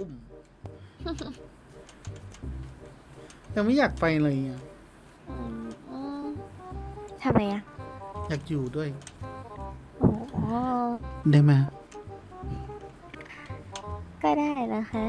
กลุ่ม ยังไม่อยากไปเลยอะอืมอืมทำไมอะอยากอยู่ด้วย โอ้โหได้ไหมก็ได้นะคะ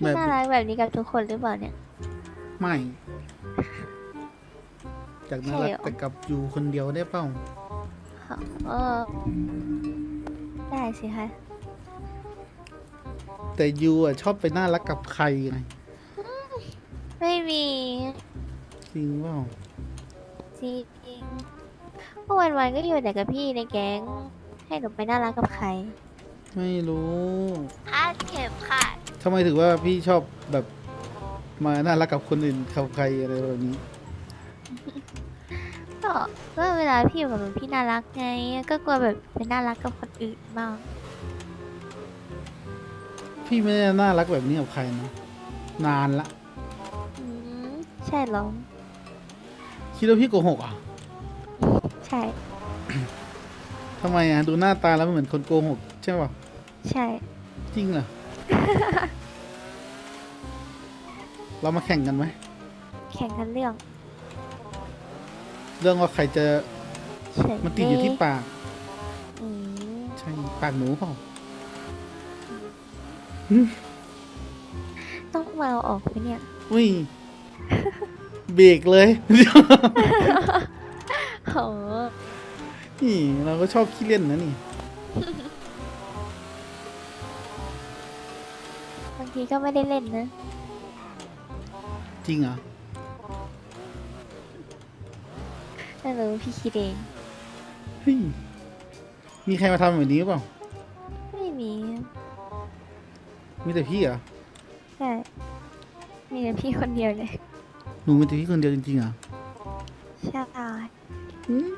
แบพี่บน่ารักแบบนี้กับทุกคนหรือเปล่าเนี่ย ไม่ จากน่ารักใช่เหรอ แต่กับอยู่คนเดียวได้เปล่าเออได้สิคะแต่ยูอะชอบไปน่ารักกับใครไงไม่มีจริงเปล่าจริงๆเมื่อวันวันๆก็อยู่แต่กับพี่ในแก๊ง ให้หนูไปน่ารักกับใครไม่รู้คาดเข็มค่ะทำไมถึงว่าพี่ชอบแบบมาน่ารักกับคนอื่นกับใครอะไรแบบนี้ ก็ก็เวลาพี่อยู่กับหนูพี่น่ารักไง ก็กลัวแบบไปน่ารักกับคนอื่นบ้างพี่ไม่ได้น่ารักแบบนี้กับใครนะนานละ อืมใช่เหรอ คิดว่าพี่โกหกอะใช่ ทำไมอะดูหน้าตาแล้วมันเหมือนคนโกหกใช่ป่ะใช่ จริงเหรอ เรามาแข่งกันไหมแข่งกันเรื่อง เรื่องว่าใครจะเฉยมันติดอยู่ที่ปาก อืมใช่ ปากหนูเปล่าต้องมาเอาออกไหมเนี่ย อุ้ย เบรกเลย โห นี่เราก็ชอบขี้เล่นนะนี่ บางทีก็ไม่ได้เล่นนะ จริงเหรอ ไม่รู้พี่คิดเอง เฮ้ยมีใครมาทำแบบนี้หรือเปล่า ไม่มีมีแต่พี่เหรอใช่มีแต่พี่คนเดียวเลยหนูมีแต่พี่คนเดียวจริงๆเหรอใช่อืม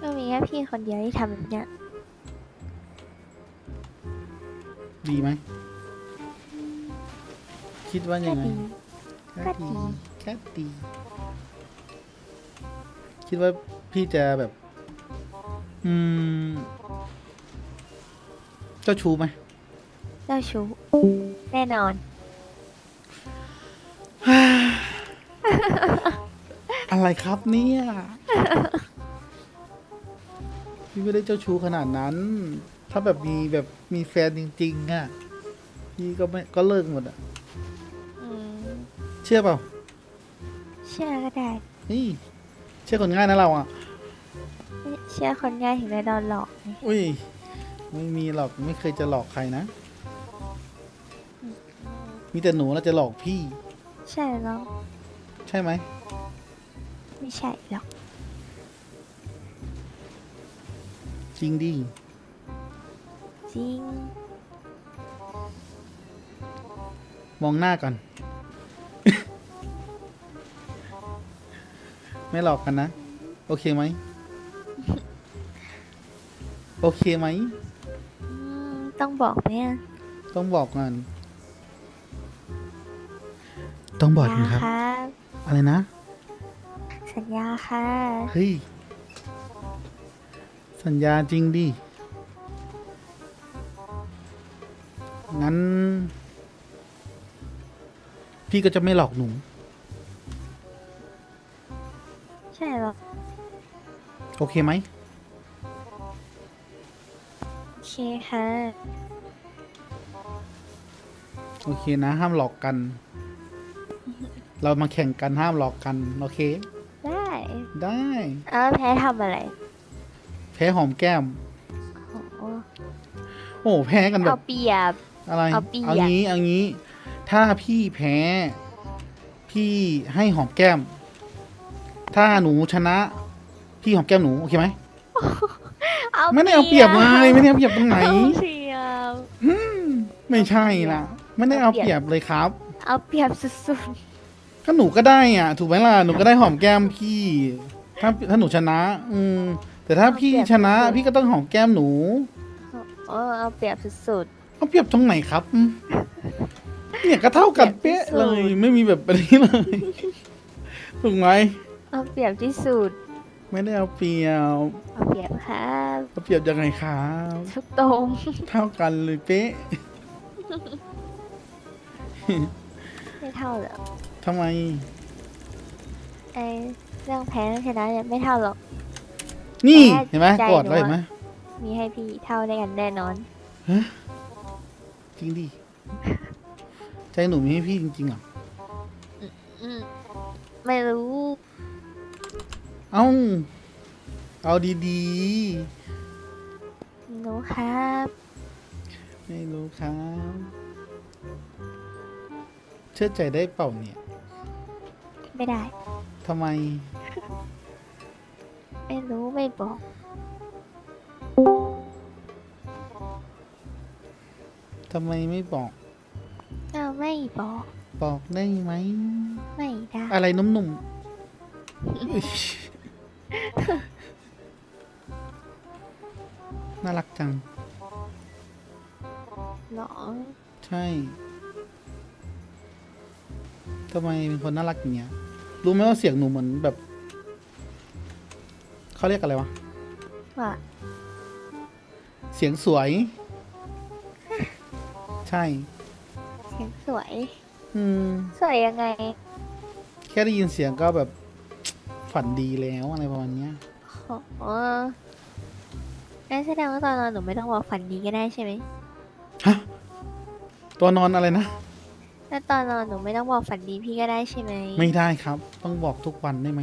ก็มีแค่พี่คนเดียวที่ทำแบบเนี้ยดีไหม คิดว่าก็ยังไงดี ก็ดี แค่ดี คิดว่าพี่จะแบบ อืม เจ้าชู้ไหมเจ้าชู้แน่นอน อะไรครับเนี่ย พี่ไม่ได้เจ้าชู้ขนาดนั้น ถ้าแบบมีแบบมีแฟนจริง ๆ อะ พี่ก็ไม่ก็เลิกหมดอะอืมเชื่อเปล่า เชื่อก็ได้ นี่เชื่อคนง่ายนะเราอะ เชื่อคนง่ายถึงได้โดนหลอกไงอุ้ย ไม่มีหรอกไม่เคยจะหลอกใครนะ มีแต่หนูเราจะหลอกพี่ ใช่แล้วใช่ไหม ไม่ใช่หรอก จริงดิ จริง มองหน้าก่อน ไม่หลอกกันนะ โอเคไหม โอเคไหม อืมต้องบอกไหมอะต้องบอกก่อนต้องบอกสัญนะญาครับ ครับ อะไรนะ สัญญาค่ะ เฮ้ย สัญญาจริงดิ งั้น พี่ก็จะไม่หลอกหนู ใช่หรอกโอเคไหม โอเคค่ะ โอเคนะ ห้ามหลอกกัน เรามาแข่งกันห้ามหลอกกัน โอเค ได้ได้แล้วแพ้ทำอะไรแพ้หอมแก้ม โอ้โหโอ้แพ้กันแบเอาบ เปรียบ อะไรเอาเปรียบเอางี้เอางี้ ถ้าพี่แพ้ พี่ให้หอมแก้ม ถ้าหนูชนะ พี่หอมแก้มหนูโอเคไหมเอาไม่ได้เอาเปรียบเลยไม่ได้เอาเปรียบตรงไหนเอาเปรียบไม่ใช่ล่ะ ไม่ได้เอาเปรียบเลยครับ เอาเปรียบสุดก็หนูก็ได้อะ ถูกไหมล่ะหนูก็ได้หอมแก้มพี่ ถ้าถ้าหนูชนะ อืมแต่ถ้าพี่ชนะ พี่ก็ต้องหอมแก้มหนูๆเออเอาเปรียบสุดเอาเปรียบตรงไหนครับอืมเนี่ยก็เท่ากันเป๊ะเลย ไม่มีแบบอันนี้เลยถูกไหม เอาเปรียบที่สุด ไม่ได้เอาเปรียบเอาเปรียบครับเอาเปรียบยังไงครับทุกตรงเท่ากันเลยเป๊ะไม่เท่าหรอกทำไมไอเรื่องแพ้เรื่องชนะเนี่ยไม่เท่าหรอก นี่แพ้เห็นไหมใจกอดแล้วหนูเห็นไหมอะมีให้พี่เท่าได้กันแน่นอนจริงดิใจหนูมีให้พี่จริงๆเหรออืมไม่รู้ เอ้าเอาดีหนูครับ ๆ ไม่รู้ครับ เชื่อใจได้เปล่าเนี่ยไม่ได้ ทำไม ไม่รู้ไม่บอก ทำไมไม่บอกเอาไม่บอก บอกได้ไหม ไม่ได้ อะไรนุ่มๆ น่ารักจัง หรอใช่ทำไมเป็นคนน่ารักอย่างเงี้ย รู้ไหมว่าเสียงหนูเหมือนแบบ เขาเรียกอะไรวะ ว่าเสียงสวย ใช่ เสียงสวย อืม สวยยังไง แค่ได้ยินเสียงก็แบบ ฝันดีแล้วอะไรประมาณเนี้ยอ๋อ งั้นแสดงว่าตอนนอนหนูไม่ต้องบอกฝันดีก็ได้ใช่ไหมฮะตัวนอนอะไรนะ แล้วตอนนอนหนูไม่ต้องบอกฝันดีพี่ก็ได้ใช่ไหมไม่ได้ครับ ต้องบอกทุกวันได้ไหม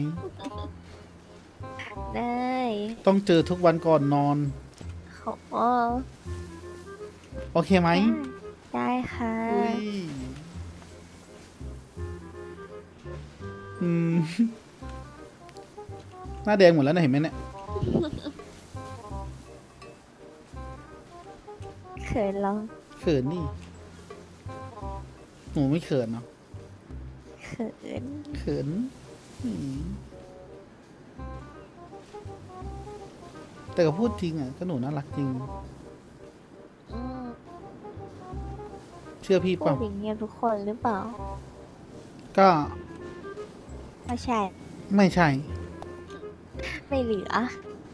ได้ต้องเจอทุกวันก่อนนอนอ๋อโอเคไหมได้ค่ะอุ้ยอืม หน้าแดงหมดแล้วนะเห็นไหมเนี่ย ขินเหรอเขินนี่หนูไม่เขินเนาะเขินเขินอืมแต่ก็พูดจริงอะก็หนูน่ารักจริง อืมเชื่อพี่พูเปล่าดอย่างเงี้ยทุกคนหรือเปล่าก็ไม่ใช่ ไม่ใช่ ไม่เหลือ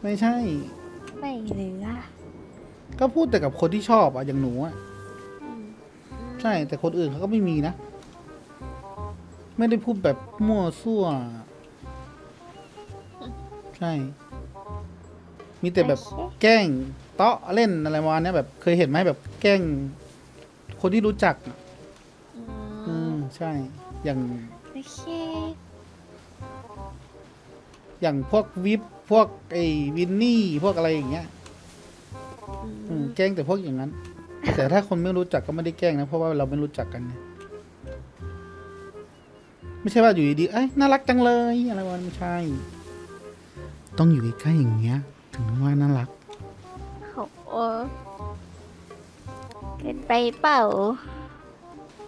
ไม่ใช่ ไม่เหลือ ก็พูดแต่กับคนที่ชอบอะอย่างหนูอะอืมใช่ แต่คนอื่นเขาก็ไม่มีนะ ไม่ได้พูดแบบมั่วซั่ว ใช่ มีแต่แบบโอเคแกล้งเตาะเล่นอะไรประมาณเนี้ยแบบเคยเห็นไหมแบบแกล้ง คนที่รู้จักอะอือืมมใช่ อย่าง โอเคอย่างพวกวิปพวกไอ้วินนี่ พวกอะไรอย่างเงี้ย อือืมมแกล้งแต่พวกอย่างนั้น แต่ถ้าคนไม่รู้จักก็ไม่ได้แกล้งนะ เพราะว่าเราไม่รู้จักกันไงไม่ใช่ว่าอยู่ดีๆเอ้ยน่ารักจังเลยอะไรวะไม่ใช่ ต้องอยู่ใกล้ๆอย่างเงี้ย ถึงว่าน่ารักโอ้เกินไปเปล่า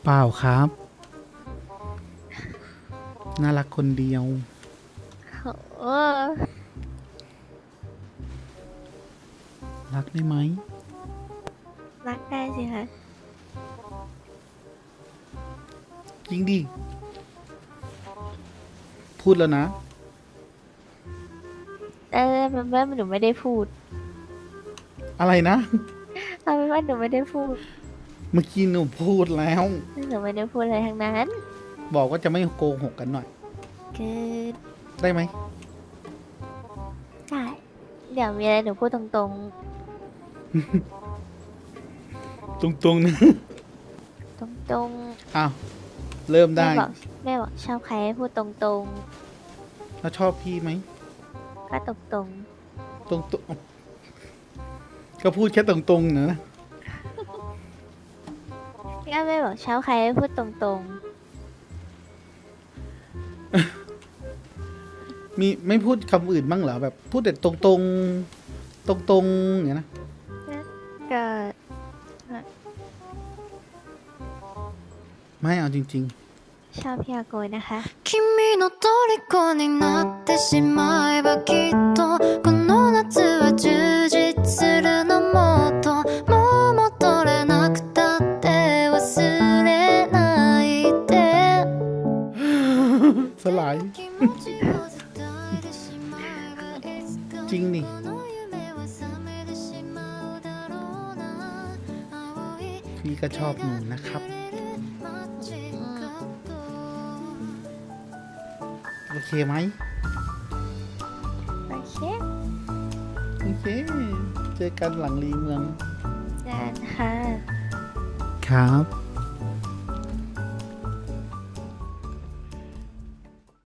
เปล่าครับ น่ารักคนเดียวโอ้ รักได้ไหม รักได้สิคะ จริงดิ พูดแล้วนะ เออเป็นว่าหนูไม่ได้พูดอะไรนะ เอาเป็นว่าหนูไม่ได้พูดเมื่อกี้หนูพูดแล้ว หนูไม่ได้พูดอะไรทั้งนั้น บอกว่าจะไม่โกหกกันหน่อยเกิดได้ไหมได้เดี๋ยวมีอะไรหนูพูดตรง ตรงๆนะๆตรงอ้าวเริ่มๆแม่ได้บอกแม่บอกชอบใครให้พูดตรงแล้วชอบพี่ไหมๆก็ตรงตรงๆอ้าวก็พูดแค่ตรงๆนะ ๆก็แม่บอกชอบใครให้พูดตรงมีไม่พูดคำอื่นบ้างเหรอแบบ พูดแต่ตรงๆตรงๆอย่างเงี้ยนะๆ ก็ ไม่เอาจริง ชอบพี่อาโกยนะคะ 君の虜になってしまえばきっとこの夏は เคไหมโอเคโอเค เจอกันหลังรีเมืองเจอกันค่ะ ครับ